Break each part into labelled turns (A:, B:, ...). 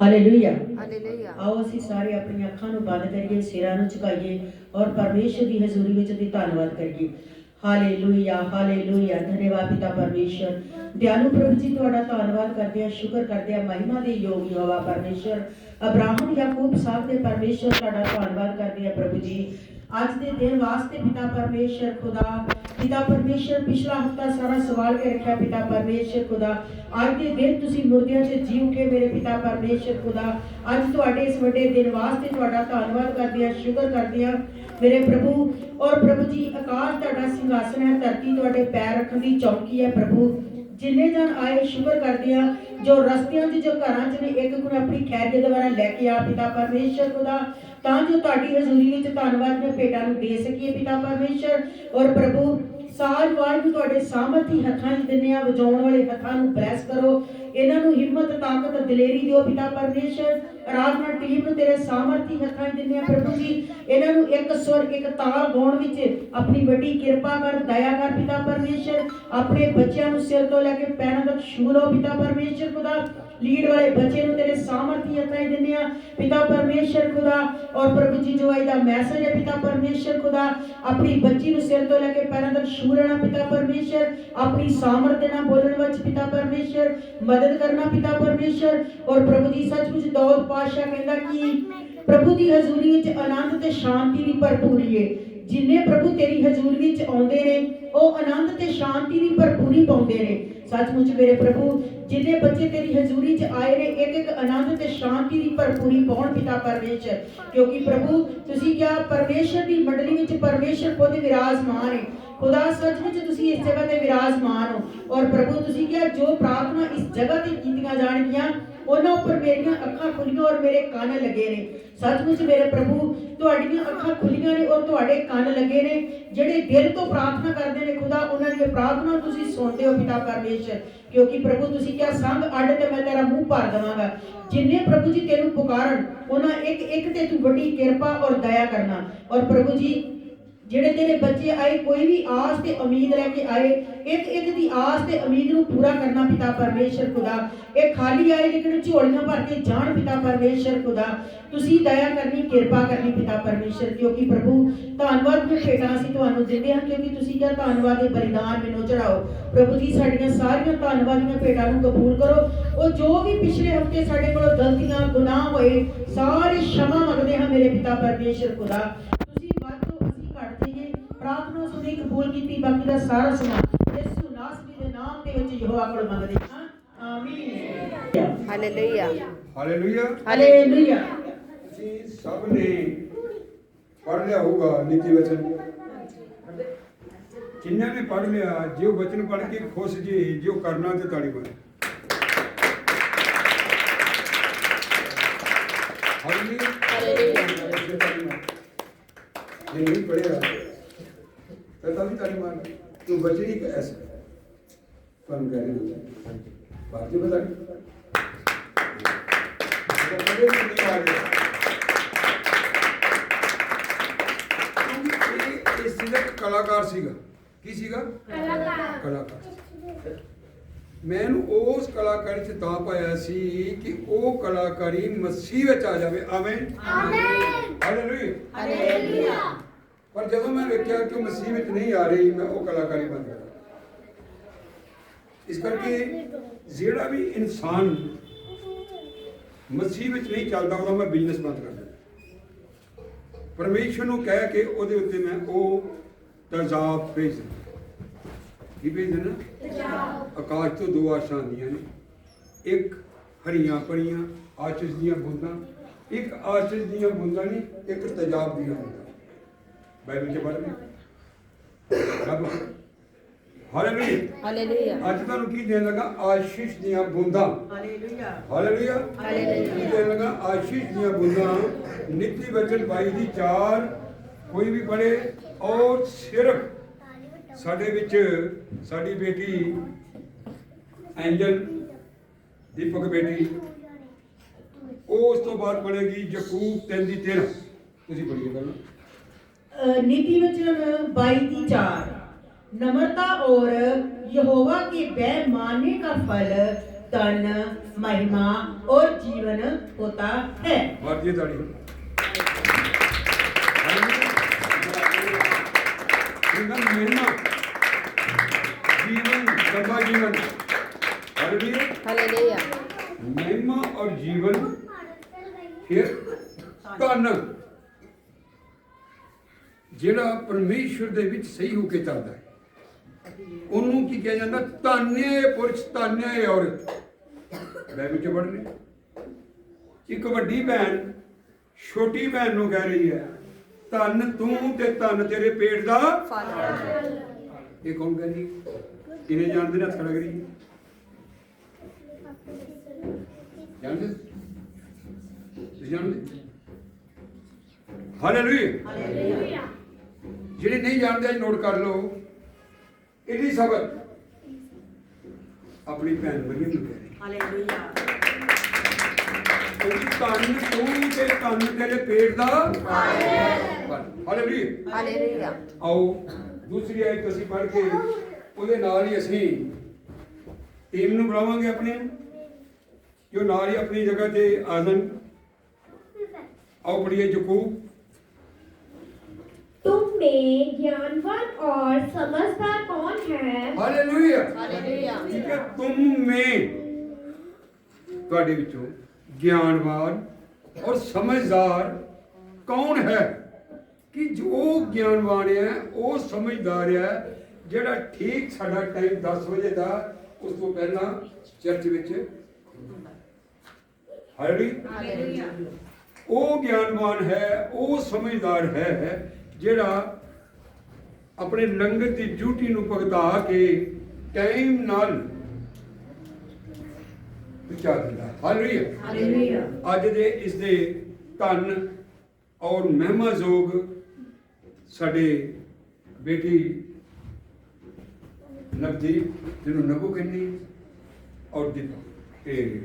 A: Hallelujah
B: hallelujah
A: ਆਓ ਅਸੀਂ ਸਾਰੇ ਆਪਣੀਆਂ ਅੱਖਾਂ ਨੂੰ ਬੰਦ ਕਰੀਏ ਸਿਰਾਂ ਨੂੰ ਝੁਕਾਈਏ ਔਰ ਪਰਮੇਸ਼ਰ ਦੀ ਹਜ਼ੂਰੀ ਵਿੱਚ ਦੀ ਧੰਨਵਾਦ ਕਰੀਏ। ਹਾਲੇਲੂਇਆ ਹਾਲੇਲੂਇਆ ਧੰਨਵਾਦ ਪਿਤਾ ਪਰਮੇਸ਼ਰ। ਦਿਆਲੂ ਪ੍ਰਭੂ ਜੀ ਤੁਹਾਡਾ ਧੰਨਵਾਦ ਕਰਦੇ ਹਾਂ ਸ਼ੁਕਰ ਕਰਦੇ ਹਾਂ। ਮਹਿਮਾ ਦੇ ਯੋਗ ਯਹੋਵਾ ਪਰਮੇਸ਼ਰ। ਅਬਰਾਹਮ ਯਾਕੂਬ ਸਾਹਿਬ ਦੇ ਪਰਮੇਸ਼ਰ ਤੁਹਾਡਾ ਧੰਨਵਾਦ ਕਰਦੇ ਹਾਂ ਪ੍ਰਭੂ ਜੀ। ਅੱਜ ਦੇ ਦਿਨ ਵਾਸਤੇ ਪਿਤਾ ਪਰਮੇਸ਼ਰ ਖੁਦਾ, ਪਿਤਾ ਪਰਮੇਸ਼ਰ ਪਿਛਲਾ ਹਫਤਾ ਸਾਰਾ ਸਵਾਲ ਕੇ ਰੱਖਿਆ, ਪਿਤਾ ਪਰਮੇਸ਼ਰ ਖੁਦਾ। ਅੱਜ ਦੇ ਦਿਨ ਤੁਸੀਂ ਮੁਰਦਿਆਂ 'ਚ ਜੀ ਉੱਠੇ, ਮੇਰੇ ਪਿਤਾ ਪਰਮੇਸ਼ਰ ਖੁਦਾ। ਅੱਜ ਤੁਹਾਡੇ ਇਸ ਵੱਡੇ ਦਿਨ ਵਾਸਤੇ ਤੁਹਾਡਾ ਧੰਨਵਾਦ ਕਰਦੇ ਹਾਂ ਸ਼ੁਕਰ ਕਰਦੇ ਹਾਂ ਮੇਰੇ ਪ੍ਰਭੂ, ਔਰ ਪ੍ਰਭੂ ਜੀ, ਆਕਾਸ਼ ਤੁਹਾਡਾ ਸਿੰਘਾਸਨ ਹੈ, ਧਰਤੀ ਤੁਹਾਡੇ ਪੈਰ ਰੱਖਣ ਦੀ ਚੌਕੀ ਹੈ, ਪ੍ਰਭੂ। ਜਿੰਨੇ ਜਨ ਆਏ, ਸ਼ੁਕਰ ਕਰਦੇ ਆ ਜੋ ਰਸਤਿਆਂ 'ਚ, ਜੋ ਘਰਾਂ 'ਚ ਨੇ, ਇੱਕ ਗੁਣ ਆਪਣੀ ਖੈਰ ਦੇ ਦੁਆਰਾ ਲੈ ਕੇ ਆ, ਪਿਤਾ ਪਰਮੇਸ਼ਰ ਖੁਦਾ। ਤਾਂ ਜੋ ਤੁਹਾਡੀ ਹਜ਼ੂਰੀ ਵਿੱਚ ਧੰਨਵਾਦ ਦੇ ਭੇਟਾਂ ਨੂੰ ਦੇ ਸਕੀਏ ਪਿਤਾ ਪਰਮੇਸ਼ਰ। ਔਰ ਪ੍ਰਭੂ ਸਾਜ ਵਾਜ ਤੁਹਾਡੇ ਸਾਮਰਥੀ ਹੱਥਾਂ 'ਚ ਦਿੰਦੇ ਆ, ਵਜਾਉਣ ਵਾਲੇ ਹੱਥਾਂ ਨੂੰ ਬਲੈਸ ਕਰੋ। ਇਹਨਾਂ ਨੂੰ ਹਿੰਮਤ, ਤਾਕਤ, ਦਲੇਰੀ ਦਿਓ ਪਿਤਾ ਪਰਮੇਸ਼ਰ। ਆਰਾਧਨਾ ਟੀਮ ਨੂੰ ਤੇਰੇ ਸਾਮਰਥੀ ਹੱਥਾਂ 'ਚ ਦਿੰਦੇ ਆ ਪ੍ਰਭੂ ਜੀ। ਇਹਨਾਂ ਨੂੰ ਇੱਕ ਸੁਰ, ਇੱਕ ਤਾਲ ਗਾਉਣ ਵਿੱਚ ਆਪਣੀ ਵੱਡੀ ਕਿਰਪਾ ਕਰ, ਦਇਆ ਕਰ ਪਿਤਾ ਪਰਮੇਸ਼ਰ। ਆਪਣੇ ਬੱਚਿਆਂ ਨੂੰ ਸਿਰ ਤੋਂ ਲੈ ਕੇ ਪੈਰਾਂ ਤੱਕ ਛੂ ਲਓ ਪਿਤਾ ਪਰਮੇਸ਼ਰ ਖੁਦਾ। ਲੀਡ ਵਾਲੇ ਬੱਚੇ ਨੂੰ ਤੇਰੇ ਸਾਮਰਥੀ ਹੱਥਾਂ 'ਚ ਦਿੰਦੇ ਆ। ਪਿਤਾ ਪਰਮੇਸ਼ਰ ਖੁਦਾ, ਔਰ ਪ੍ਰਭੂ ਜੀ ਜੋ ਇਹਦਾ ਮੈਸੇਜ ਹੈ, ਪਿਤਾ ਪਰਮੇਸ਼ਰ ਖੁਦਾ, ਆਪਣੀ ਬੱਚੀ ਨੂੰ ਸਿਰ ਤੋਂ ਲੈ ਕੇ ਪੈਰਾਂ ਤੱਕ ਛੂ ਪਿਤਾ ਪਰਮੇਸ਼ਰ। ਆਪਣੀ ਸਾਮਰਥ ਦੇ ਬੋਲਣ ਵਿੱਚ ਪਿਤਾ ਪਰਮੇਸ਼ਰ। ਮਦਦ ਕਰਨਾ, ਪਿਤਾ ਪਰਮੇਸ਼ਰ। ਔਰ ਪ੍ਰਭੂ ਜੀ ਸੱਚਮੁੱਚ ਦੌਲਤ ਪਾਤਸ਼ਾਹ ਕਹਿੰਦਾ ਕਿ ਪ੍ਰਭੂ ਦੀ ਹਜ਼ੂਰੀ ਵਿੱਚ ਆਨੰਦ ਤੇ ਸ਼ਾਂਤੀ ਦੀ ਭਰਪੂਰੀ ਹੈ ਜਿੰਨੇ ਪ੍ਰਭੂ ਤੇਰੀ ਹਜ਼ੂਰੀ ਵਿੱਚ ਆਉਂਦੇ ਨੇ, ਉਹ ਆਨੰਦ ਤੇ ਸ਼ਾਂਤੀ ਦੀ ਭਰਪੂਰੀ ਪਾਉਂਦੇ ਨੇ। ਸੱਚਮੁੱਚ ਮੇਰੇ ਪ੍ਰਭੂ, ਜਿੰਨੇ ਬੱਚੇ ਤੇਰੀ ਹਜ਼ੂਰੀ 'ਚ ਆਏ ਨੇ ਇੱਕ ਇੱਕ ਆਨੰਦ ਤੇ ਸ਼ਾਂਤੀ ਦੀ ਭਰਪੂਰੀ ਪਾਉਣ ਪਿਤਾ ਪਰਮੇਸ਼ਰ। ਕਿਉਂਕਿ ਪ੍ਰਭੂ, ਤੁਸੀਂ ਕਿਹਾ ਪਰਮੇਸ਼ਰ ਦੀ ਮੰਡਲੀ ਵਿੱਚ ਪਰਮੇਸ਼ਰ ਖੁਦ ਵਿਰਾਜਮਾਨ ਹੈ ਖੁਦਾ ਸੱਚਮੁੱਚ ਤੁਸੀਂ ਇਸ ਜਗ੍ਹਾ ਤੇ ਵਿਰਾਜਮਾਨ ਹੋ। ਔਰ ਪ੍ਰਭੂ, ਤੁਸੀਂ ਕਿਹਾ ਜੋ ਪ੍ਰਾਰਥਨਾ ਇਸ ਜਗ੍ਹਾ ਤੇ ਕੀਤੀਆਂ ਜਾਣਗੀਆਂ ਉਹਨਾਂ ਉੱਪਰ ਮੇਰੀਆਂ ਅੱਖਾਂ ਖੁੱਲੀਆਂ ਔਰ ਮੇਰੇ ਕੰਨ ਲੱਗੇ ਨੇ। ਸੱਚਮੁੱਚ ਮੇਰੇ ਪ੍ਰਭੂ, ਤੁਹਾਡੀਆਂ ਅੱਖਾਂ ਖੁੱਲੀਆਂ ਨੇ ਔਰ ਤੁਹਾਡੇ ਕੰਨ ਲੱਗੇ ਨੇ। ਜਿਹੜੇ ਦਿਲ ਤੋਂ ਪ੍ਰਾਰਥਨਾ ਕਰਦੇ ਨੇ ਖੁਦਾ, ਉਹਨਾਂ ਦੀ ਪ੍ਰਾਰਥਨਾ ਤੁਸੀਂ ਸੁਣਦੇ ਹੋ ਪਿਤਾ ਪਰਮੇਸ਼ਰ। ਕਿਉਂਕਿ ਪ੍ਰਭੂ, ਤੁਸੀਂ ਕਿਹਾ, ਸੰਗ ਅੱਡ ਤੇ ਮੈਂ ਤੇਰਾ ਮੂੰਹ ਭਰ ਦੇਵਾਂਗਾ। ਜਿੰਨੇ ਪ੍ਰਭੂ ਜੀ ਤੈਨੂੰ ਪੁਕਾਰਨ, ਉਹਨਾਂ ਇੱਕ ਇੱਕ ਤੇ ਤੂੰ ਵੱਡੀ ਕਿਰਪਾ ਔਰ ਦਇਆ ਕਰਨਾ। ਔਰ ਪ੍ਰਭੂ ਜੀ ਜਿਹੜੇ ਤੇਰੇ ਬੱਚੇ ਆਏ, ਕੋਈ ਵੀ ਆਸ ਤੇ ਉਮੀਦ ਲੈ ਕੇ ਆਏ, ਇੱਕ ਇੱਕ ਦੀ ਆਸ ਤੇ ਉਮੀਦ ਨੂੰ ਪੂਰਾ ਕਰਨਾ ਪਿਤਾ ਪਰਮੇਸ਼ਰ ਖੁਦਾ। ਇਹ ਖਾਲੀ ਆਏ ਲੇਕਿਨ ਝੋਲੀਆਂ ਭਰ ਕੇ ਜਾਣ ਪਿਤਾ ਪਰਮੇਸ਼ਰ ਖੁਦਾ। ਤੁਸੀਂ ਦਇਆ ਕਰਨੀ, ਕਿਰਪਾ ਕਰਨੀ ਪਿਤਾ ਪਰਮੇਸ਼ਰ ਕਿਉਂਕਿ ਪ੍ਰਭੂ? ਧੰਨਵਾਦ ਮੈਂ ਭੇਟਾਂ ਅਸੀਂ ਤੁਹਾਨੂੰ ਦਿੰਦੇ ਹਾਂ ਕਿਉਂਕਿ ਤੁਸੀਂ ਜਾਂ ਧੰਨਵਾਦ ਦੇ ਬਲੀਦਾਨ ਮੈਨੂੰ ਚੜਾਓ ਪ੍ਰਭੂ ਜੀ, ਸਾਡੀਆਂ ਸਾਰੀਆਂ ਧੰਨਵਾਦ ਦੀਆਂ ਭੇਟਾਂ ਨੂੰ ਕਬੂਲ ਕਰੋ। ਉਹ ਜੋ ਵੀ ਪਿਛਲੇ ਹਫ਼ਤੇ ਸਾਡੇ ਕੋਲੋਂ ਗਲਤੀਆਂ, ਗੁਨਾਹ ਹੋਏ, ਸਾਰੇ ਸ਼ਮਾ ਮੰਗਦੇ ਹਾਂ ਮੇਰੇ ਪਿਤਾ ਪਰਮੇਸ਼ਰ ਖੁਦਾ। ਪ੍ਰਾਰਥਨਾ ਸੁਣੀ ਕਬੂਲ ਕੀਤੀ ਬਾਕੀ ਦਾ ਸਾਰਾ ਸੁਣਾ ਯਿਸੂ ਨਾਸਰੀ ਦੇ ਨਾਮ ਦੇ ਵਿੱਚ ਯਹੋਵਾ ਕੋਲ ਮੰਗਦੇ ਹਾਂ ਆਮੀਨ
B: ਹਾਲੇਲੂਇਆ
C: ਹਾਲੇਲੂਇਆ
A: ਹਾਲੇਲੂਇਆ
C: ਤੁਸੀਂ ਸਭ ਨੇ ਪੜ੍ਹ ਲਿਆ ਹੋਊਗਾ ਨੀਤੀ ਵਚਨ ਜਿਨ੍ਹਾਂ ਨੇ ਪੜ੍ਹ ਲਿਆ ਜੇ ਉਹ ਵਚਨ ਪੜ੍ਹ ਕੇ ਖੁਸ਼ ਜੇ ਜੇ ਉਹ ਕਰਨਾ ਤੇ ਤਾੜੀ ਮਾਰ ਹਾਲੇਲੂਇਆ
B: ਹਾਲੇਲੂਇਆ
C: ਜੇ ਨਹੀਂ ਪੜ੍ਹਿਆ ਤਾਂ ਤਾਂ ਵੀ ਤਾੜੀ ਮਾਰ ਤੂੰ ਬਚੀ ਇੱਕ ਐਸ ਤੁਹਾਨੂੰ ਕਹਿ ਰਿਹਾ ਬਾਤ ਜੀ ਬਤਾ ਕਲਾਕਾਰ ਸੀਗਾ। ਕੀ ਸੀਗਾ? ਕਲਾਕਾਰ। ਕਲਾਕਾਰ। ਮੈਂ ਇਹਨੂੰ ਉਸ ਕਲਾਕਾਰੀ ਚ ਤਾਂ ਪਾਇਆ ਸੀ ਕਿ ਉਹ ਕਲਾਕਾਰੀ ਮਸੀਹ ਵਿੱਚ ਆ ਜਾਵੇ। ਆਮੇਨ। ਆਮੇਨ। ਹਾਲੇਲੂਇਆ
B: ਹਾਲੇਲੂਇਆ
C: ਪਰ ਜਦੋਂ ਮੈਂ ਵੇਖਿਆ ਕਿ ਮਸੀਹ ਵਿੱਚ ਨਹੀਂ ਆ ਰਹੀ ਮੈਂ ਉਹ ਕਲਾਕਾਰੀ ਬੰਦ ਕਰ ਇਸ ਕਰਕੇ ਜਿਹੜਾ ਵੀ ਇਨਸਾਨ ਮਸੀਹ ਵਿੱਚ ਨਹੀਂ ਚੱਲਦਾ ਉਹਦਾ ਮੈਂ ਬਿਜ਼ਨਸ ਬੰਦ ਕਰ ਦਿੰਦਾ ਪਰਮੇਸ਼ਰ ਨੂੰ ਕਹਿ ਕੇ ਉਹਦੇ ਉੱਤੇ ਮੈਂ ਉਹ ਤਜ਼ਾਬ ਭੇਜ ਦਿੰਦਾ ਕੀ ਭੇਜ ਦਿੰਦਾ ਆਕਾਸ਼ ਤੋਂ ਦੋ ਆਸ਼ਾਂ ਆਉਂਦੀਆਂ ਨੇ। ਇੱਕ ਹਰੀਆਂ ਪਰੀਆਂ ਆਸ਼ਿਸ਼ ਦੀਆਂ ਬੂੰਦਾਂ ਇੱਕ ਆਸ਼ਿਸ਼ ਦੀਆਂ ਬੂੰਦਾਂ ਨਹੀਂ ਇੱਕ ਤਜਾਬ ਦੀਆਂ ਬੂੰਦਾਂ। ਬਾਈਬਲ ਚ ਪੜ੍ਹਦੇ ਰੱਬ ਹਾਲੇਲੂਇਆ।
B: ਹਾਲੇਲੂਇਆ।
C: ਅੱਜ ਤੁਹਾਨੂੰ ਕੀ ਦੇਣ ਲੱਗਾ? ਆਸ਼ੀਸ਼ ਦੀਆਂ ਬੂੰਦਾਂ।
A: ਹਾਲੇਲੂਇਆ।
C: ਹਾਲੇਲੂਇਆ।
B: ਹਾਲੇਲੂਇਆ।
C: ਕੀ ਦੇਣ ਲੱਗਾ? ਆਸ਼ੀਸ਼ ਦੀਆਂ ਬੂੰਦਾਂ ਨਿੱਤੀ ਬਚਨ ਬਾਈ ਦੀ ਚਾਰ ਕੋਈ ਵੀ ਪੜੇ ਔਰ ਸਿਰਫ ਸਾਡੇ ਵਿੱਚ ਸਾਡੀ ਬੇਟੀ ਐਂਜਲ ਦੀਪਕ ਬੇਟੀ ਉਹ ਉਸ ਤੋਂ ਬਾਅਦ ਪੜੇਗੀ ਯਕੂਬ 3 ਦੀ 13 ਤੁਸੀਂ ਪੜੀਏ ਪਹਿਲਾਂ।
A: नीति वचन बाई की चार। नम्रता और यहोवा के बै मानने का फल धन महिमा और जीवन होता है।
C: महिमा और जीवन धन। ਜਿਹੜਾ ਪਰਮੇਸ਼ਵਰ ਦੇ ਵਿੱਚ ਸਹੀ ਹੋ ਕੇ ਚੱਲਦਾ ਹੈ। ਉਹਨੂੰ ਕੀ ਕਿਹਾ ਜਾਂਦਾ? ਧਾਨਿਆ ਪੁਰਸ਼ ਧਾਨਿਆ ਔਰਤ। ਮੈਂ ਵਿੱਚ ਪੜ੍ਹ ਲਈ ਇੱਕ ਵੱਡੀ ਭੈਣ ਛੋਟੀ ਭੈਣ ਨੂੰ ਕਹਿ ਰਹੀ ਹੈ ਧੰਨ ਤੂੰ ਤੇ ਧੰਨ ਤੇਰੇ ਪੇਟ ਦਾ
B: ਫਲ
C: ਇਹ ਕੌਣ ਕਹਿ ਰਹੀ ਕਿਨੇ ਜਾਣਦੇ ਨੇ ਹੱਥ ਖੜਾ ਕਰੀ ਜਾਣਦੇ? ਤੁਸੀਂ ਜਾਣਦੇ? ਹਾਲੇਲੂਇਆ ਜਿਹੜੇ ਨਹੀਂ ਜਾਣਦੇ ਨੋਟ ਕਰ ਲਓ। ਇਹਦੀ ਸਬਰ। ਆਪਣੀ ਭੈਣ ਮਰੀਮ ਨੂੰ ਕਹਿ ਰਹੀ। ਹਾਲੇਲੂਇਆ। ਤਨ ਤੂੰ ਤੇ ਤਨ ਤੇਰੇ ਪੇਟ ਦਾ ਹਾਲੇਲੂਇਆ। ਆਓ ਦੂਸਰੀ ਆਇਤ ਅਸੀਂ ਪੜ੍ਹ ਕੇ ਉਹਦੇ ਨਾਲ ਹੀ ਅਸੀਂ ਟੀਮ ਨੂੰ ਬੁਲਾਵਾਂਗੇ ਆਪਣੇ। ਜੋ ਨਾਲ ਹੀ ਆਪਣੀ ਜਗ੍ਹਾ ਤੇ ਆਜ਼ਨ ਆਓ ਪੜੀਏ ਜ਼ੁਕੂ।
D: तुम में ज्ञानवान और समझदार कौन है
C: ਹਾਲੇਲੂਇਆ
B: ਹਾਲੇਲੂਇਆ
C: ਠੀਕ ਹੈ ਤੁਮ ਮੇ ਤੁਹਾਡੇ ਵਿੱਚੋਂ ਗਿਆਨਵਾਨ ਔਰ ਸਮਝਦਾਰ ਕੌਣ ਹੈ ਕਿ ਜੋ ਗਿਆਨਵਾਨ ਹੈ ਉਹ ਸਮਝਦਾਰ ਹੈ ਜਿਹੜਾ ਠੀਕ ਸਾਡਾ ਟਾਈਮ 10 ਵਜੇ ਦਾ ਉਸ ਤੋਂ ਪਹਿਲਾਂ ਚਰਚ ਵਿੱਚ ਹਾਲੇਲੂਇਆ ਉਹ ਗਿਆਨਵਾਨ ਹੈ ਉਹ ਸਮਝਦਾਰ ਹੈ ਜਿਹੜਾ ਆਪਣੇ ਲੰਗਰ ਦੀ ਡਿਊਟੀ ਨੂੰ ਭਗਤਾ ਕੇ ਟਾਈਮ ਨਾਲ ਵਿਚਾਰ ਦਿੰਦਾ। ਹਾਲੇਲੂਇਆ। ਅੱਜ ਦੇ ਇਸ ਦੇ ਧੰਨ ਔਰ ਮਹਿਮਾ ਜ਼ੋਗ ਸਾਡੇ ਬੇਟੀ ਨਵਦੀਪ ਜਿਹਨੂੰ ਨਗੂ ਕਹਿੰਦੀ ਔਰ ਦੀਪ ਇਹ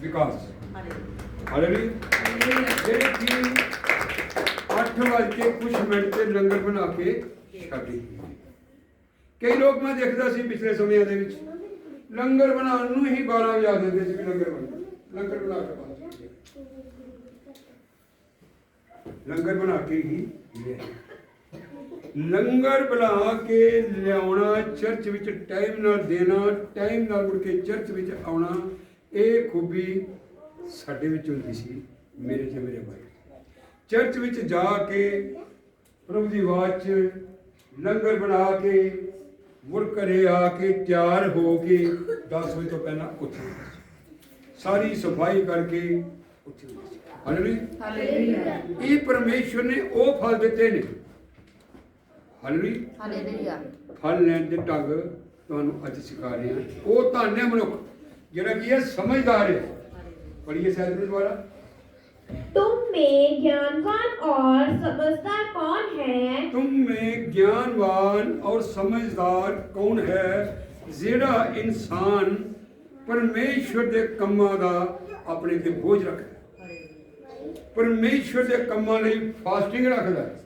C: ਵਿਕਾਸ। ਹਾਲੇਲੂਇਆ। ਹਾਲੇਲੂਇਆ। ਜਿਹੜੀ ਟੀਮ 8 ਵਜੇ ਕੇ ਕੁਝ ਮਿੰਟ ਤੇ ਲੰਗਰ ਬਣਾ ਕੇ ਛੱਡੀ ਕਈ ਲੋਕ ਮੈਂ ਦੇਖਦਾ ਸੀ ਪਿਛਲੇ ਸਮਿਆਂ ਦੇ ਵਿੱਚ, ਲੰਗਰ ਬਣਾਉਣ ਨੂੰ ਹੀ 12 ਵਜਾ ਦਿੰਦੇ ਸੀ ਲੰਗਰ ਬਣਾ ਲੰਗਰ ਬਣਾ ਕੇ ਬਾਅਦ ਲੰਗਰ ਬਣਾ ਕੇ ਹੀ ਲੰਗਰ ਬਣਾ ਕੇ ਲਿਆਉਣਾ, ਚਰਚ ਵਿੱਚ ਟਾਈਮ ਨਾਲ ਦੇਣਾ, ਟਾਈਮ ਨਾਲ ਮੁੜ ਕੇ ਚਰਚ ਵਿੱਚ ਆਉਣਾ, ਇਹ ਖੂਬੀ ਸਾਡੇ ਵਿੱਚ ਹੁੰਦੀ ਸੀ, ਮੇਰੇ ਤੇ ਮੇਰੇ ਭਾਈ ਚਰਚ ਵਿੱਚ ਜਾ ਕੇ ਪ੍ਰਭੂ ਦੀ ਆਵਾਜ਼ 'ਚ ਲੰਗਰ ਬਣਾ ਕੇ ਮੁੜ ਘਰੇ ਆ ਕੇ ਤਿਆਰ ਹੋ ਕੇ 10 ਵਜੇ ਤੋਂ ਪਹਿਲਾਂ ਉੱਠਣਾ ਸਾਰੀ ਸਫ਼ਾਈ ਕਰਕੇ ਉੱਠਣਾ ਹਾਲੇਲੂਇਆ
B: ਹਾਲੇਲੂਇਆ
C: ਇਹ ਪਰਮੇਸ਼ਵਰ ਨੇ ਉਹ ਫਲ ਦਿੱਤੇ ਨੇ। ਹਾਲੇਲੂਇਆ
B: ਹਾਲੇਲੂਇਆ
C: ਫਲ ਲੈਣ ਦੇ ਢੰਗ ਤੁਹਾਨੂੰ ਅੱਜ ਸਿਖਾ ਰਹੇ ਹਾਂ। ਉਹ ਧੰਨ ਹੈ ਮਨੁੱਖ ਜਿਹੜਾ ਕੀ ਹੈ ਸਮਝਦਾਰ ਹੈ। ਪੜੀਏ ਸਾਹਿਬ ਨੂੰ ਦੁਆਰਾ
D: तुम में ज्ञानवान और समझदार कौन है
C: तुम में ज्ञानवान और समझदार कौन है ਜਿਹੜਾ ਇਨਸਾਨ ਪਰਮੇਸ਼ਵਰ ਦੇ ਕੰਮਾਂ ਦਾ ਆਪਣੇ ਤੇ ਬੋਝ ਰੱਖਦਾ ਹੈ ਪਰਮੇਸ਼ਵਰ ਦੇ ਕੰਮਾਂ ਲਈ ਫਾਸਟਿੰਗ ਰੱਖਦਾ ਹੈ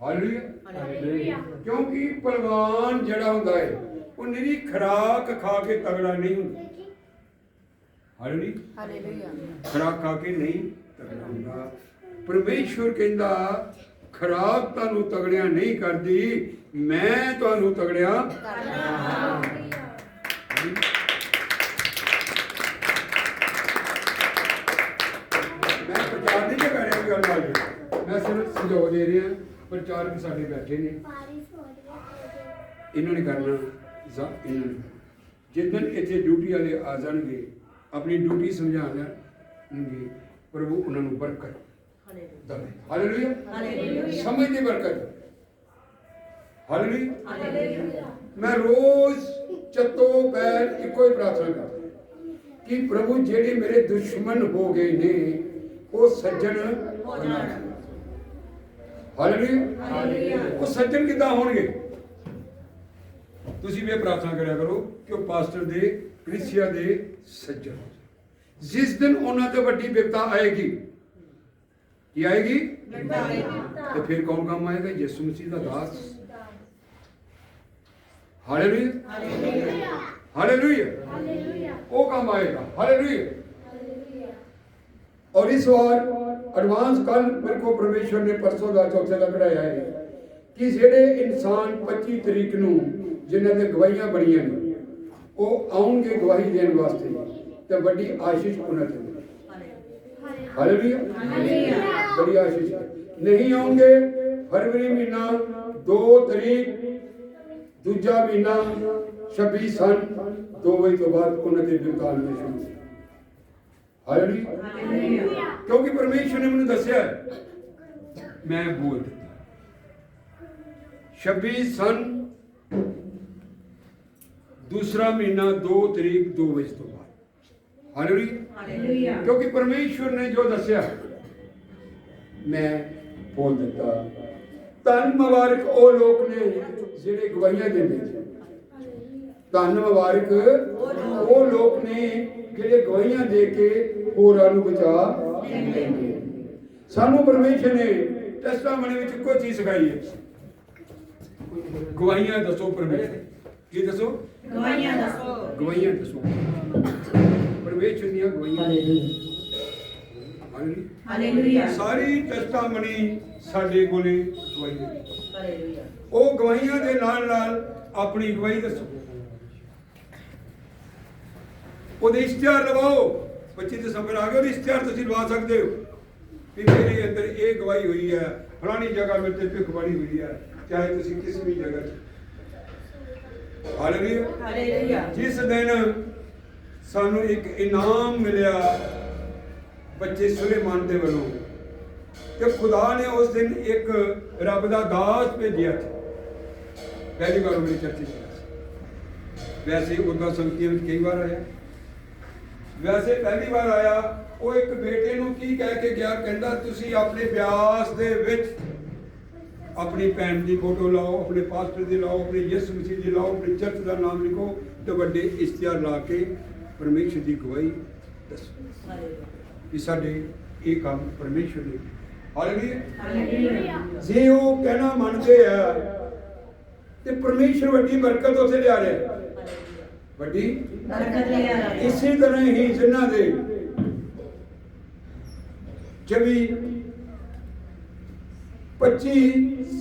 C: ਹਾਲੇਲੂਇਆ ਕਿਉਂਕਿ ਪਹਿਲਵਾਨ ਜਿਹੜਾ ਹੁੰਦਾ ਹੈ ਉਹ ਨਿਰੀ ਖਰਾਕ ਖਾ ਕੇ ਤਗੜਾ ਨਹੀਂ ਹੁੰਦਾ ਹਾਲੇਲੂਇਆ
B: ਹਾਲੇਲੂਇਆ
C: ਖਰਾਕ ਖਾ ਕੇ ਨਹੀਂ ਤਗੜਾ ਪਰਮੇਸ਼ਵਰ ਕਹਿੰਦਾ, ਖਰਾਬ ਤੁਹਾਨੂੰ ਤਗੜਿਆ ਨਹੀਂ ਕਰਦੀ, ਮੈਂ ਤੁਹਾਨੂੰ ਤਗੜਿਆ ਮੈਂ ਪ੍ਰਚਾਰ ਨਹੀਂ ਕਰ ਰਿਹਾ ਗੱਲ ਨਾਲ। ਮੈਂ ਸਿਰਫ ਸੁਝਾਅ ਦੇ ਰਿਹਾ, ਪ੍ਰਚਾਰਕ ਸਾਡੇ ਬੈਠੇ ਨੇ। ਇਹਨਾਂ ਨੇ ਕਰਨਾ, ਜਾਂ, ਇਹਨਾਂ ਨੇ ਜਿੱਦਨ ਇੱਥੇ ਡਿਊਟੀ ਵਾਲੇ ਆ ਜਾਣਗੇ, ਆਪਣੀ ਡਿਊਟੀ ਸਮਝਾਉਣਗੇ ਪ੍ਰਭੂ ਉਹਨਾਂ ਨੂੰ ਬਰਕਤ ਦਵੇ। ਹਾਲੇਲੂਇਆ। ਸਮਝ ਦੀ ਬਰਕਤ। ਹਾਲੇਲੂਇਆ। ਮੈਂ ਰੋਜ਼ ਚੱਤੋ ਬੈਠ ਇੱਕੋ ਹੀ ਪ੍ਰਾਰਥਨਾ ਕਰਦਾ ਕਿ ਪ੍ਰਭੂ ਜਿਹੜੇ ਮੇਰੇ ਦੁਸ਼ਮਣ ਹੋ ਗਏ ਨੇ ਉਹ ਸੱਜਣ ਹੋ ਜਾਣ। ਹਾਲੇਲੂਇਆ। ਉਹ ਸੱਜਣ ਕਿਦਾਂ ਹੋਣਗੇ? ਤੁਸੀਂ ਵੀ ਇਹ ਪ੍ਰਾਰਥਨਾ ਕਰਿਆ ਕਰੋ ਕਿ ਉਹ ਪਾਸਟਰ ਦੇ ਕ੍ਰਿਸ਼ੀਆ ਦੇ ਸੱਜਣ ਜਿਸ ਦਿਨ ਉਹਨਾਂ ਤੇ ਵੱਡੀ ਬਿਪਤਾ ਆਏਗੀ ਕੀ ਆਏਗੀ ਤੇ ਫਿਰ ਕੌਣ ਕੰਮ ਆਏਗਾ ਯਿਸੂ ਮਸੀਹ ਦਾ ਦਾਸ ਹਾਲੇਲੂਇਆ ਹਾਲੇਲੂਇਆ ਉਹ ਕੰਮ ਆਏਗਾ ਹਾਲੇਲੂਇਆ और इस बार एडवांस कल मेरे को परमेश्वर ने परसों ਦਾ ਚੌਥੇ ਦਾ ਕਢਾਇਆ ਹੈ ਕਿ ਜਿਹੜੇ ਇਨਸਾਨ 25 ਤਰੀਕ ਨੂੰ ਜਿਨ੍ਹਾਂ ਦੇ ਗਵਾਹੀਆਂ ਬਣੀਆਂ ਨੇ ਉਹ ਆਉਣਗੇ ਗਵਾਹੀ ਦੇਣ ਵਾਸਤੇ ਤੇ ਵੱਡੀ ਆਸ਼ੀਸ਼ ਉਹਨਾਂ ਤੇ ਮਿਲੇਗੀ। ਹਾਲੇਲੂਇਆ ਬੜੀ ਆਸ਼ੀਸ਼ ਹੈ। ਨਹੀਂ ਆਉਣਗੇ ਫਰਵਰੀ ਮਹੀਨਾ 2 ਤਰੀਕ ਦੂਜਾ ਮਹੀਨਾ 26 ਸਨ 2 ਵਜੇ ਤੋਂ ਬਾਅਦ ਉਹਨਾਂ ਦੇ ਦੁਕਾਨ ਵਿੱਚ ਸ਼ੁਰੂ ਹਾਲੇਲੂਇਆ ਕਿਉਂਕਿ ਪਰਮੇਸ਼ਰ ਨੇ ਮੈਨੂੰ ਦੱਸਿਆ ਹੈ। ਮੈਂ ਬੋਲ ਦਿੱਤਾ 26 ਸਨ ਦੂਸਰਾ ਮਹੀਨਾ 2 ਤਰੀਕ 2 ਵਜੇ ਤੋਂ ਬਾਅਦ ਹਾਲੇਲੂਇਆ ਕਿਉਂਕਿ ਪਰਮੇਸ਼ਰ ਨੇ ਜੋ ਦੱਸਿਆ ਮੈਂ ਬੋਲ ਦਿੱਤਾ। ਧੰਨ ਮੁਬਾਰਕ ਉਹ ਲੋਕ ਨੇ ਜਿਹੜੇ ਗਵਾਹੀਆਂ ਦਿੰਦੇ ਨੇ ਧੰਨ ਮੁਬਾਰਕ ਉਹ ਲੋਕ ਨੇ ਜਿਹੜੇ ਗਵਾਹੀਆਂ ਦੇ ਕੇ ਹੋਰਾਂ ਨੂੰ ਬਚਾ ਲੈਂਦੇ ਨੇ। ਸਾਨੂੰ ਪਰਮੇਸ਼ਰ ਨੇ ਟੈਸਟਾਮਨੀ ਵਿੱਚ ਇੱਕੋ ਚੀਜ਼ ਸਿਖਾਈ ਹੈ। ਗਵਾਹੀਆਂ ਦੱਸੋ ਪਰਮੇਸ਼ਰ ਕੀ ਦੱਸੋ?
A: ਗਵਾਹੀਆਂ ਦੱਸੋ।
C: ਗਵਾਹੀਆਂ ਦੱਸੋ। ਪਰਮੇਸ਼ਰ ਦੀਆਂ ਗਵਾਹੀਆਂ ਹਾਲੇਲੂਇਆ।
A: ਹਾਲੇਲੂਇਆ।
C: ਸਾਰੀ ਟੈਸਟਾਮਨੀ ਸਾਡੇ ਕੋਲੇ ਗਵਾਹੀ ਹੈ।
A: ਹਾਲੇਲੂਇਆ।
C: ਉਹ ਗਵਾਹੀਆਂ ਦੇ ਨਾਲ ਨਾਲ ਆਪਣੀ ਗਵਾਹੀ ਦੱਸੋ। ਉਹਦੇ ਇਸ਼ਤਿਹਾਰ ਲਵਾਓ। 25 ਦਸੰਬਰ ਆ ਗਿਆ ਉਹਦੇ ਇਸ਼ਤਿਹਾਰ ਤੁਸੀਂ ਲਵਾ ਸਕਦੇ ਹੋ। ਵੀ ਮੇਰੇ ਅੰਦਰ ਇਹ ਗਵਾਹੀ ਹੋਈ ਹੈ ਫਲਾਣੀ ਜਗ੍ਹਾ ਮੇਰੇ ਤੇ ਭਿੱਖ ਬਣੀ ਹੋਈ ਹੈ ਚਾਹੇ ਤੁਸੀਂ ਕਿਸੇ ਵੀ ਜਗ੍ਹਾ 'ਚ। ਹਾਲੇਲੂਇਆ।
A: ਹਾਲੇਲੂਇਆ।
C: ਜਿਸ ਦਿਨ ਸਾਨੂੰ ਇੱਕ ਇਨਾਮ ਮਿਲਿਆ ਬੱਚੇ ਸੁਲੇਮਾਨ ਦੇ ਵੱਲੋਂ ਤੇ ਖੁਦਾ ਨੇ ਉਸ ਦਿਨ ਇੱਕ ਰੱਬ ਦਾ ਦਾਸ ਭੇਜਿਆ ਸੀ ਪਹਿਲੀ ਵਾਰ ਮੇਰੀ ਚਰਚ ਸੀ। ਵੈਸੇ ਉਹਦਾ ਸੰਗਤੀਆਂ ਕਈ ਵਾਰ ਆਇਆ ਵੈਸੇ ਪਹਿਲੀ ਵਾਰ ਆਇਆ, ਉਹ ਇੱਕ ਬੇਟੇ ਨੂੰ ਕੀ ਕਹਿ ਕੇ ਗਿਆ, ਕਹਿੰਦਾ, ਤੁਸੀਂ ਆਪਣੇ ਵਿਆਸ ਦੇ ਵਿੱਚ ਆਪਣੀ ਭੈਣ ਦੀ ਫੋਟੋ ਲਾਓ, ਆਪਣੇ ਪਾਸਟਰ ਦੀ ਲਾਓ, ਆਪਣੇ ਯਿਸੂ ਮਸੀਹ ਦੀ ਲਾਓ, ਆਪਣੇ ਚਰਚ ਦਾ ਨਾਮ ਲਿਖੋ ਤੇ ਵੱਡੇ ਇਸ਼ਤਿਹਾਰ ਲਾ ਕੇ ਪਰਮੇਸ਼ਰ ਦੀ ਗਵਾਹੀ ਦੱਸੋ ਕਿ ਸਾਡੇ ਇਹ ਕੰਮ ਪਰਮੇਸ਼ਰ ਨੇ ਹਾਲੇਲੂਇਆ। ਜੇ ਉਹ ਕਹਿਣਾ ਮੰਨਦੇ ਆ ਤੇ ਪਰਮੇਸ਼ਰ ਵੱਡੀ ਬਰਕਤ ਉੱਥੇ ਲਿਆ ਰਿਹਾ। ਵੱਡੀ
A: ਬਰਕਤ ਲੈ ਆ
C: ਇਸੇ ਤਰ੍ਹਾਂ ਹੀ ਜਿਨ੍ਹਾਂ ਦੇ 24 25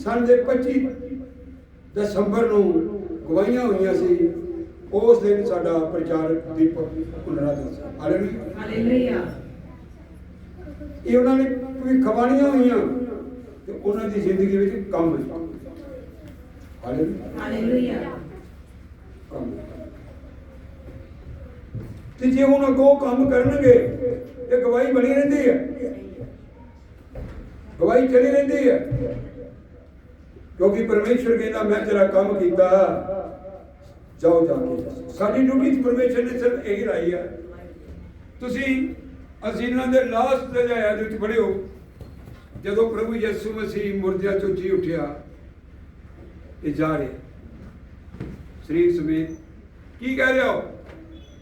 C: ਸਨ ਦੇ 25 ਦਸੰਬਰ ਨੂੰ ਗਵਾਹੀਆਂ ਹੋਈਆਂ ਸੀ। ਉਸ ਦਿਨ ਸਾਡਾ ਪ੍ਰਚਾਰਕ ਦੀਪਕ ਪੁਨਰਾ ਦਾ ਹਾਲੇਲੂਇਆ
A: ਹਾਲੇਲੂਇਆ
C: ਇਹ ਉਹਨਾਂ ਨੇ ਕੋਈ ਖਵਾਣੀਆਂ ਹੋਈਆਂ ਤੇ ਉਹਨਾਂ ਦੀ ਜ਼ਿੰਦਗੀ ਵਿੱਚ ਕੰਮ ਹੈ ਹਾਲੇਲੂਇਆ
A: ਹਾਲੇਲੂਇਆ
C: ਕੰਮ ਤੇ ਜੇ ਹੁਣ ਅੱਗੋਂ ਕੰਮ ਕਰਨਗੇ ਤੇ ਗਵਾਹੀ ਬਣੀ ਰਹਿੰਦੀ ਹੈ ਗਵਾਹੀ ਚਲੀ ਰਹਿੰਦੀ ਹੈ ਕਿਉਂਕਿ ਪਰਮੇਸ਼ਰ ਕਹਿੰਦਾ ਮੈਂ ਤੇਰਾ ਕੰਮ ਕੀਤਾ। ਜਾਓ ਜਾ ਕੇ ਸਾਡੀ ਡਿਊਟੀ ਪਰਮੇਸ਼ਰ ਨੇ ਸਿਰਫ ਇਹੀ ਰਾਈ ਹੈ ਤੁਸੀਂ ਅਜ਼ੀਨਾਂ ਦੇ ਲਾਸਟ ਦੇ ਜਾਇਆ ਦੇ ਵਿੱਚ ਪੜਿਓ ਜਦੋਂ ਪ੍ਰਭੂ ਯਿਸੂ ਮਸੀਹ ਮੁਰਦਿਆਂ ਚੋਂ ਜੀ ਉੱਠਿਆ, ਇਹ ਜਾ ਰਿਹਾ। ਸਰੀਰ ਸਮੇਤ ਕੀ ਕਹਿ ਰਿਹਾ ਹੋ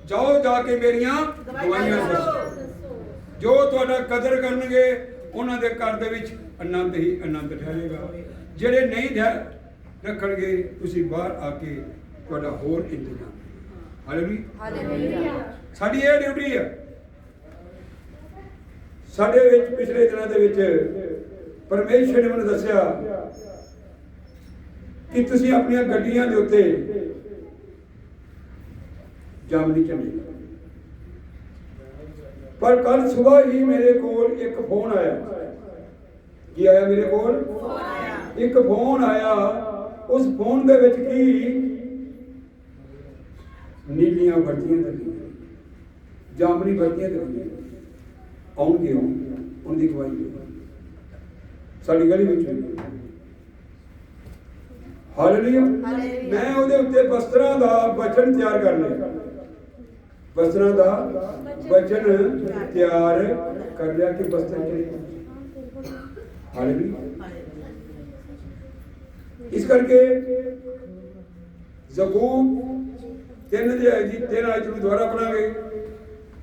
C: ਜਾਓ ਜਾ ਕੇ ਮੇਰੀਆਂ ਦਵਾਈਆਂ ਦੱਸੋ। ਜੋ ਤੁਹਾਡਾ ਕਦਰ ਕਰਨਗੇ, ਉਹਨਾਂ ਦੇ ਘਰ ਦੇ ਵਿੱਚ ਆਨੰਦ ਹੀ ਆਨੰਦ ਠਹਿਰੇਗਾ। ਜਿਹੜੇ ਨਹੀਂ ਧਿਆਨ ਰੱਖਣਗੇ, ਤੁਸੀਂ ਬਾਹਰ ਆ ਕੇ ਤੁਹਾਡਾ ਹੋਰ ਇੰਤਜ਼ਾਮ ਹਾਲੇਲੂਇਆ
B: ਹਾਲੇਲੂਇਆ
C: ਸਾਡੀ ਇਹ ਡਿਊਟੀ ਹੈ ਸਾਡੇ ਵਿੱਚ ਪਿਛਲੇ ਦਿਨਾਂ ਦੇ ਵਿੱਚ ਪਰਮੇਸ਼ਰ ਨੇ ਮੈਨੂੰ ਦੱਸਿਆ ਕਿ ਤੁਸੀਂ ਆਪਣੀਆਂ ਗੱਡੀਆਂ ਦੇ ਉੱਤੇ ਜਾਮਨੀ ਝੰਡੇ ਪਰ ਕੱਲ ਸਵੇਰ ਹੀ ਮੇਰੇ ਕੋਲ ਇੱਕ ਫੋਨ ਆਇਆ। ਕੀ ਆਇਆ ਮੇਰੇ ਕੋਲ? ਇੱਕ ਫੋਨ ਆਇਆ। ਉਸ ਫੋਨ ਦੇ ਵਿੱਚ ਕੀ ਨੀਲੀਆਂ ਬੱਤੀਆਂ ਲੱਗੀਆਂ ਜਾਮਨੀ ਬੱਤੀਆਂ ਲੱਗੀਆਂ ਆਉਣਗੇ ਉਹ ਉਹਨਾਂ ਦੀ ਗਵਾਹੀ। ਸਾਡੀ ਗਲੀ ਵਿੱਚ। ਹਾਲੇਲੂਇਆ। ਮੈਂ ਉਹਦੇ ਉੱਤੇ ਵਸਤਰਾਂ ਦਾ ਵਚਨ ਤਿਆਰ ਕਰ ਲਿਆ ਵਸਤਰਾਂ ਦਾ ਵਚਨ ਤਿਆਰ ਕਰ ਲਿਆ ਕਿ ਵਸਤਰ ਚਲੇ ਹਾਲੇਲੂਇਆ ਇਸ ਕਰਕੇ ਜ਼ਬੂਰ ਤਿੰਨ ਦੇ ਜੀ ਤੇਰਾ ਅੱਜ ਨੂੰ ਦੁਆਰਾ ਪੜਾਂਗੇ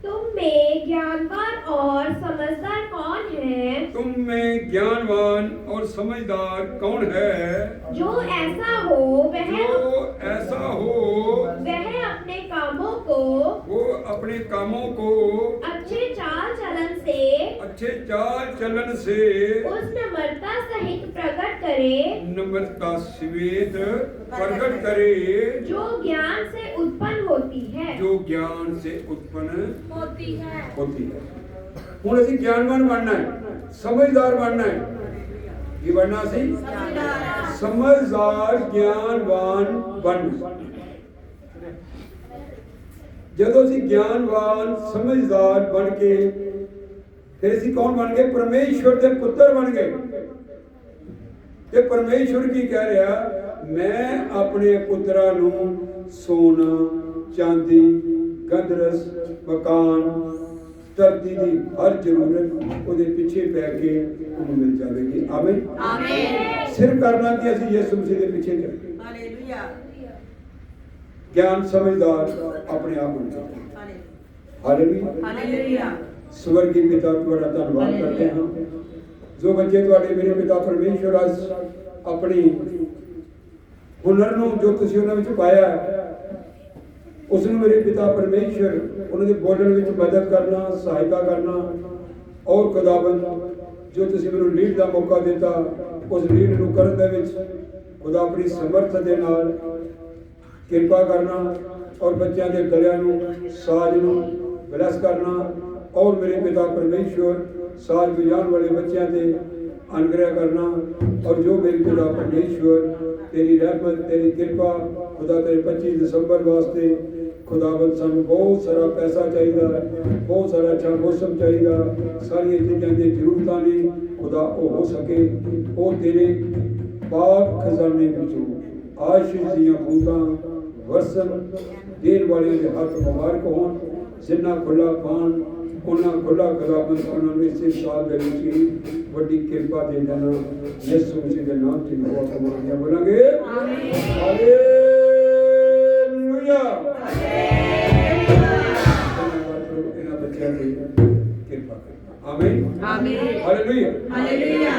D: तुम में ज्ञानवान और समझदार कौन है
C: तुम में ज्ञानवान और समझदार कौन है
D: जो ऐसा हो वह
C: जो ऐसा हो
D: वह अपने कामों को
C: वो अपने कामों को
D: अच्छे चाल चलन से
C: अच्छे चाल चलन से
D: उस नम्रता सहित प्रकट करे
C: नम्रता सवेत प्रकट करे
D: जो ज्ञान से उत्पन्न होती है
C: ਜੋ ਗਿਆਨ ਸੇ ਉਤਪਨ
D: होती है
C: ਹੋਤੀ ਹੈ ਹੁਣ ਅਸੀਂ ਗਿਆਨਵਾਨ ਬਣਨਾ ਹੈ ਸਮਝਦਾਰ ਬਣਨਾ ਹੈ ਕੀ ਬਣਨਾ ਸੀ ਸਮਝਦਾਰ ਗਿਆਨਵਾਨ ਬਣਨਾ ਜਦੋਂ ਅਸੀਂ ਗਿਆਨਵਾਨ ਸਮਝਦਾਰ ਬਣ ਕੇ ਫਿਰ ਅਸੀਂ ਕੌਣ ਬਣ ਗਏ ਪਰਮੇਸ਼ਵਰ ਦੇ ਪੁੱਤਰ ਬਣ ਗਏ ਤੇ ਪਰਮੇਸ਼ਵਰ ਕੀ ਕਹਿ ਰਿਹਾ ਮੈਂ ਆਪਣੇ ਪੁੱਤਰਾਂ ਨੂੰ ਸੋਨਾ ਚਾਂਦੀ ਗੰਧਰਸ ਮਕਾਨ ਧਰਤੀ ਦੀ ਹਰ ਜ਼ਰੂਰਤ ਉਹਦੇ ਪਿੱਛੇ ਪੈ ਕੇ ਉਹਨੂੰ ਮਿਲ ਜਾਵੇਗੀ। ਆਮੀਨ।
B: ਆਮੀਨ।
C: ਸਿਰਫ ਕਰਨਾ ਕਿ ਅਸੀਂ ਯਿਸੂ ਮਸੀਹ ਦੇ ਪਿੱਛੇ ਚੱਲੀਏ
A: ਹਾਲੇਲੂਇਆ।
C: ਗਿਆਨ ਸਮਝਦਾਰ ਆਪਣੇ ਆਪ ਨੂੰ ਹਾਲੇਲੂਇਆ।
A: ਹਾਲੇਲੂਇਆ।
C: ਸਵਰਗੀ ਪਿਤਾ ਤੁਹਾਡਾ ਧੰਨਵਾਦ ਕਰਦੇ ਹਾਂ। ਜੋ ਬੱਚੇ ਤੁਹਾਡੇ ਮੇਰੇ ਪਿਤਾ ਪਰਮੇਸ਼ਵਰ ਅੱਜ ਆਪਣੀ ਹੁਨਰ ਨੂੰ ਜੋ ਤੁਸੀਂ ਉਹਨਾਂ ਵਿੱਚ ਪਾਇਆ ਹੈ, ਉਸ ਨੂੰ ਮੇਰੇ ਪਿਤਾ ਪਰਮੇਸ਼ਵਰ ਉਹਨਾਂ ਦੇ ਬੋਲਣ ਵਿੱਚ ਮਦਦ ਕਰਨਾ, ਸਹਾਇਤਾ ਕਰਨਾ ਔਰ ਖੁਦਾਵੰਦ, ਜੋ ਤੁਸੀਂ ਮੈਨੂੰ ਲੀਡ ਦਾ ਮੌਕਾ ਦਿੱਤਾ, ਉਸ ਲੀਡ ਨੂੰ ਕਰਨ ਦੇ ਵਿੱਚ ਖੁਦਾ ਆਪਣੀ ਸਮਰਥ ਦੇ ਨਾਲ ਕਿਰਪਾ ਕਰਨਾ ਔਰ ਬੱਚਿਆਂ ਦੇ ਗਲਿਆਂ ਨੂੰ, ਸਾਜ ਨੂੰ ਬਲੈਸ ਕਰਨਾ ਔਰ ਮੇਰੇ ਪਿਤਾ ਪਰਮੇਸ਼ਵਰ ਸਾਜ ਵਜਾਉਣ ਵਾਲੇ ਬੱਚਿਆਂ ਤੇ ਅਨੁਗ੍ਰਹਿ ਕਰਨਾ ਔਰ ਜੋ ਮੇਰੇ ਪਿਤਾ ਪਰਮੇਸ਼ਵਰ ਤੇਰੀ ਰਹਿਮਤ, ਤੇਰੀ ਕਿਰਪਾ ਖੁਦਾ ਤੇਰੇ 25 ਦਸੰਬਰ ਵਾਸਤੇ ਖੁਦਾਵੰਦ ਸਾਨੂੰ ਬਹੁਤ ਸਾਰਾ ਪੈਸਾ ਚਾਹੀਦਾ ਬਹੁਤ ਸਾਰਾ ਅੱਛਾ ਮੌਸਮ ਚਾਹੀਦਾ। ਸਾਰੀਆਂ ਚੀਜ਼ਾਂ ਦੀ ਜ਼ਰੂਰਤਾਂ ਨੇ ਖੁਦਾ ਉਹ ਹੋ ਸਕੇ ਉਹ ਤੇਰੇ ਪਾਕ ਖਜ਼ਾਨੇ ਵਿੱਚੋਂ ਆਸ਼ੀਸ਼ ਦੀਆਂ ਬੂੰਦਾਂ ਵਰਸਨ ਦੇਣ ਵਾਲਿਆਂ ਦੇ ਹੱਥ ਮੁਬਾਰਕ ਹੋਣ ਜਿੰਨਾ ਖੁੱਲਾ ਪਾਣ ਉਹਨਾਂ ਖੁੱਲਾ ਖਜ਼ਾਨਾ ਉਹਨਾਂ ਨੂੰ ਇਸੇ ਸਾਲ ਦੇ ਵਿੱਚ ਹੀ ਵੱਡੀ ਕਿਰਪਾ ਦੇ ਦੇਣਾ ਯਿਸੂ ਮਸੀਹ ਦੇ ਨਾਮ ਤੇ ਦੁਆ ਕਰਾਂਗੇ। ਬੋਲਾਂਗੇ ਆਮੀਨ। ਹਾਲੇਲੂਇਆ कृपा करना
B: आमीन
C: आमीन
B: हालेलुया
D: हालेलुया